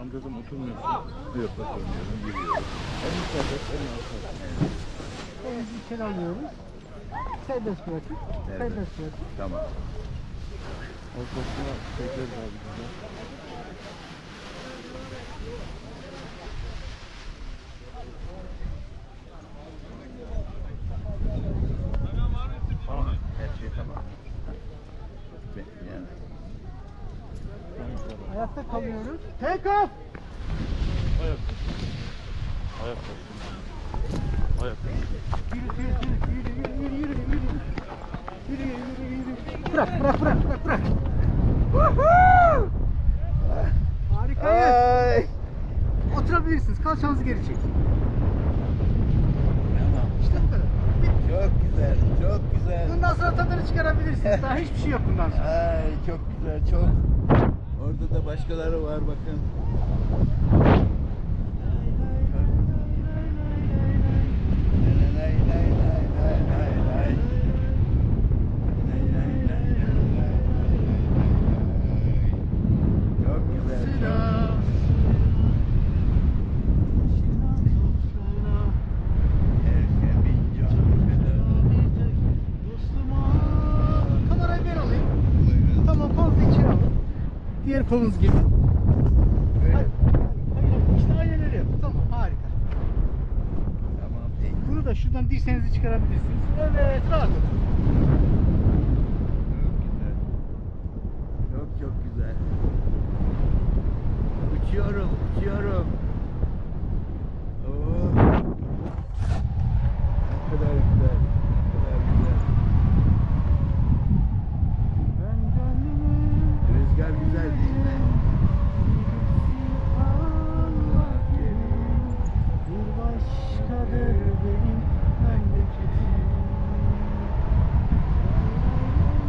Amcacım oturmuyorsun. Yok oturmuyorum. Yürüyorum. En serbest en serbest. Elinizi içeri alıyoruz. Serbest bırakın. Evet. Serbest bırakın. Tamam. Ortasına çekeriz abi bize. Tamam. Her şey tamam. Be- Yani. Ayakta kalıyoruz. Take off. Ayak. Ayak. Ayak. Yürü, yürü, yürü, yürü, yürü, yürü, yürü. Yürü, yürü, yürü, yürü. Bırak, bırak, bırak, bırak, bırak. Woohoo! Harikayız. Ay. Oturabilirsiniz. Kalçanızı geri çekin. Tamam. İşte bu kadar. Çok güzel, çok güzel. Bundan sonra tadını çıkarabilirsiniz. Daha hiçbir şey yok bundan sonra. Ay çok güzel, çok. Orada da başkaları var bakın. Diğer kolunuz gibi. Böyle. Hayır, hayır, işte aynen öyle yapın. Tamam harika. Tamam, peki. Bunu da şuradan dirseğinizi çıkarabilirsiniz. Evet rahat olun. Çok güzel. Çok çok güzel. Uçuyorum, uçuyorum. Oo. Ne kadar güzel. Ne kadar güzel. Ben gönlümü Rüzgar güzel değil mi? Allah kerim Bir başkadır benim memleketim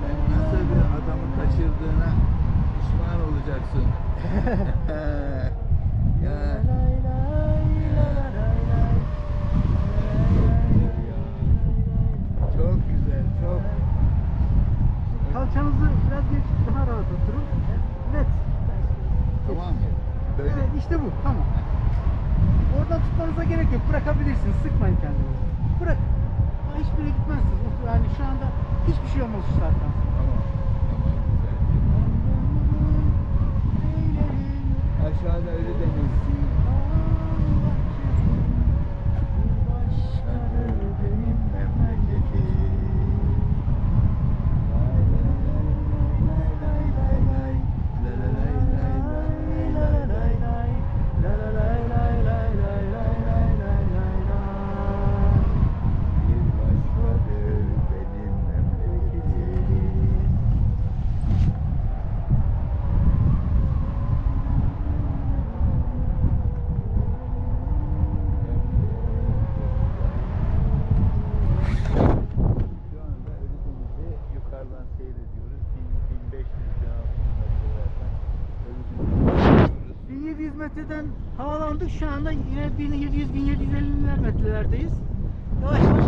Sen nasıl bir adamı kaçırdığına pişman olacaksın. ya. Çok güzel, çok. Kalçanızı biraz geç daha rahat oturun. Evet. Tamam mı? Böyle. Evet işte bu tamam. Oradan tutmanıza gerek yok. Bırakabilirsiniz. Sıkmayın kendinizi. Bırak. Hiçbir yere gitmezsiniz. Yani şu anda hiçbir şey olmaz sonra. Tamam. Aşağıda ölü deniz. 1700 metreden havalandık. Şu anda yine 1700-1750 metrelerdeyiz. Yavaş yavaş